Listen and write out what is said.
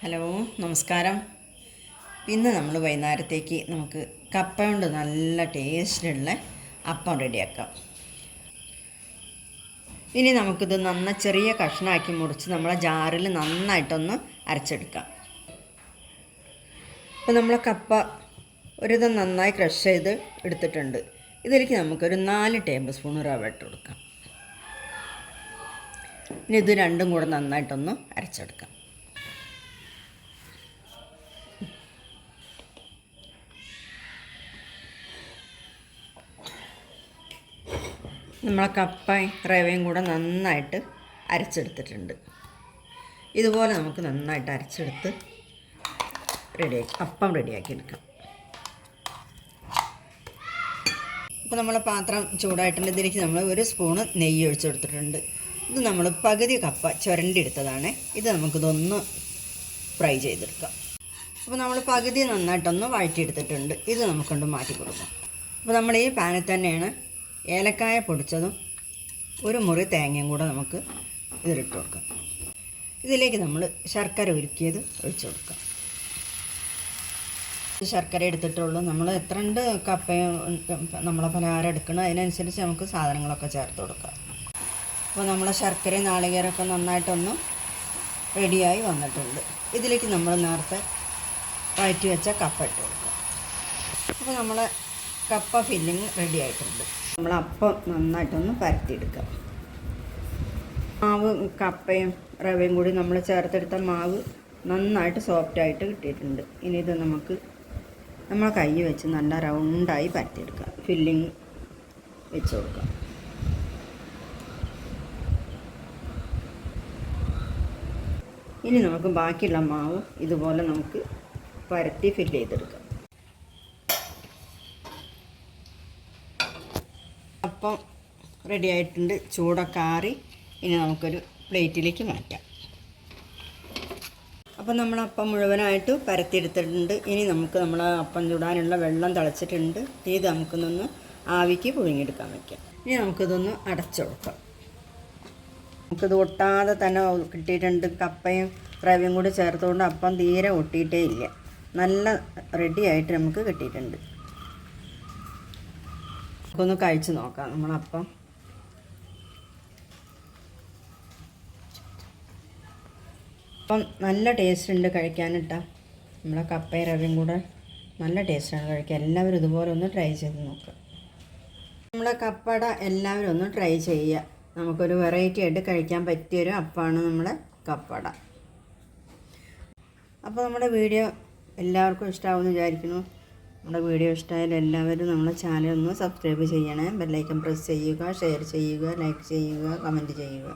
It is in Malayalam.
ഹലോ നമസ്കാരം. ഇന്ന് നമ്മൾ വൈകുന്നേരത്തേക്ക് നമുക്ക് കപ്പ കൊണ്ട് നല്ല ടേസ്റ്റിലുള്ള അപ്പം റെഡിയാക്കാം. ഇനി നമുക്കിത് നന്ന ചെറിയ കഷ്ണമാക്കി മുറിച്ച് നമ്മളെ ജാറിൽ നന്നായിട്ടൊന്ന് അരച്ചെടുക്കാം. അപ്പോൾ നമ്മളെ കപ്പ ഒരിത് നന്നായി ക്രഷ് ചെയ്ത് എടുത്തിട്ടുണ്ട്. ഇതിലേക്ക് നമുക്കൊരു നാല് ടേബിൾ സ്പൂൺ റവ ഇട്ട് കൊടുക്കാം. ഇനി ഇത് രണ്ടും കൂടെ നന്നായിട്ടൊന്ന് അരച്ചെടുക്കാം. നമ്മളെ കപ്പയും റവയും കൂടെ നന്നായിട്ട് അരച്ചെടുത്തിട്ടുണ്ട്. ഇതുപോലെ നമുക്ക് നന്നായിട്ട് അരച്ചെടുത്ത് റെഡിയാക്കി അപ്പം റെഡിയാക്കി എടുക്കാം. ഇപ്പോൾ നമ്മൾ പാത്രം ചൂടായിട്ടുണ്ട്. ഇതിലേക്ക് നമ്മൾ ഒരു സ്പൂണ് നെയ്യ് ഒഴിച്ചു കൊടുത്തിട്ടുണ്ട്. ഇത് നമ്മൾ പകുതി കപ്പ ചുരണ്ടി എടുത്തതാണ് ഇത് നമുക്കിതൊന്ന് ഫ്രൈ ചെയ്തെടുക്കാം. അപ്പോൾ നമ്മൾ പകുതി നന്നായിട്ടൊന്ന് വഴറ്റിയെടുത്തിട്ടുണ്ട്. ഇത് നമുക്കൊണ്ട് മാറ്റി കൊടുക്കാം. അപ്പോൾ നമ്മൾ ഈ പാനിൽ തന്നെയാണ് ഏലക്കായ പൊടിച്ചതും ഒരു മുറി തേങ്ങയും കൂടെ നമുക്ക് ഇതിലിട്ട് വെക്കാം. ഇതിലേക്ക് നമ്മൾ ശർക്കര ഉരുക്കിയത് ഒഴിച്ചു കൊടുക്കാം. ശർക്കര എടുത്തിട്ടുള്ളൂ. നമ്മൾ എത്ര ഉണ്ട് കപ്പയും നമ്മളെ പലഹാരം എടുക്കണം അതിനനുസരിച്ച് നമുക്ക് സാധനങ്ങളൊക്കെ ചേർത്ത് കൊടുക്കാം. അപ്പോൾ നമ്മളെ ശർക്കരയും നാളികേരമൊക്കെ നന്നായിട്ടൊന്ന് റെഡിയായി വന്നിട്ടുണ്ട്. ഇതിലേക്ക് നമ്മൾ നേരത്തെ വഴറ്റി വെച്ച കപ്പ ഇട്ട് കൊടുക്കാം. അപ്പോൾ നമ്മളെ കപ്പ ഫില്ലിങ് റെഡി ആയിട്ടുണ്ട്. നമ്മൾ അപ്പം നന്നായിട്ടൊന്ന് പരത്തിയെടുക്കാം. മാവ് കപ്പയും റവയും കൂടി നമ്മൾ ചേർത്തെടുത്ത മാവ് നന്നായിട്ട് സോഫ്റ്റായിട്ട് കിട്ടിയിട്ടുണ്ട്. ഇനി ഇത് നമുക്ക് നമ്മൾ കൈ വെച്ച് നല്ല റൗണ്ടായി പരത്തിയെടുക്കാം. ഫില്ലിങ് വെച്ച് കൊടുക്കാം. ഇനി നമുക്ക് ബാക്കിയുള്ള മാവ് ഇതുപോലെ നമുക്ക് പരത്തി ഫില്ല് ചെയ്തെടുക്കാം. അപ്പം റെഡി ആയിട്ടുണ്ട്. ചൂടൊക്കെ ആറി ഇനി നമുക്കൊരു പ്ലേറ്റിലേക്ക് മാറ്റാം. അപ്പം നമ്മൾ അപ്പം മുഴുവനായിട്ട് പരത്തിയെടുത്തിട്ടുണ്ട്. ഇനി നമുക്ക് നമ്മൾ അപ്പം ചൂടാനുള്ള വെള്ളം തിളച്ചിട്ടുണ്ട്. ഇത് നമുക്കൊന്നൊന്ന് ആവിക്ക് പുഴുങ്ങിയെടുക്കാൻ വയ്ക്കാം ഇനി നമുക്കിതൊന്ന് അടച്ചു കൊടുക്കാം നമുക്കിത് ഒട്ടാതെ തന്നെ കിട്ടിയിട്ടുണ്ട്. കപ്പയും റവയും കൂടി ചേർത്തുകൊണ്ട് അപ്പം തീരെ ഒട്ടിയിട്ടേ ഇല്ല. നല്ല റെഡിയായിട്ട് നമുക്ക് കിട്ടിയിട്ടുണ്ട്. നമുക്കൊന്ന് കഴിച്ചു നോക്കാം നമ്മളപ്പം. അപ്പം നല്ല ടേസ്റ്റ് ഉണ്ട് കഴിക്കാനിട്ടാ. നമ്മളെ കപ്പയും കൂടെ നല്ല ടേസ്റ്റാണ് കഴിക്കുക എല്ലാവരും ഇതുപോലെ ഒന്ന് ട്രൈ ചെയ്ത് നോക്കുക നമ്മളെ കപ്പട എല്ലാവരും ഒന്ന് ട്രൈ ചെയ്യുക. നമുക്കൊരു വെറൈറ്റി ആയിട്ട് കഴിക്കാൻ പറ്റിയൊരു അപ്പമാണ് നമ്മുടെ കപ്പട. അപ്പോൾ നമ്മുടെ വീഡിയോ എല്ലാവർക്കും ഇഷ്ടമാവുമെന്ന് വിചാരിക്കുന്നു. നമ്മുടെ വീഡിയോ ഇഷ്ടമായാലും എല്ലാവരും നമ്മുടെ ചാനൽ ഒന്ന് സബ്സ്ക്രൈബ് ചെയ്യണേ. ബെല്ലൈക്കൺ പ്രസ് ചെയ്യുക ഷെയർ ചെയ്യുക ലൈക്ക് ചെയ്യുക കമന്റ് ചെയ്യുക.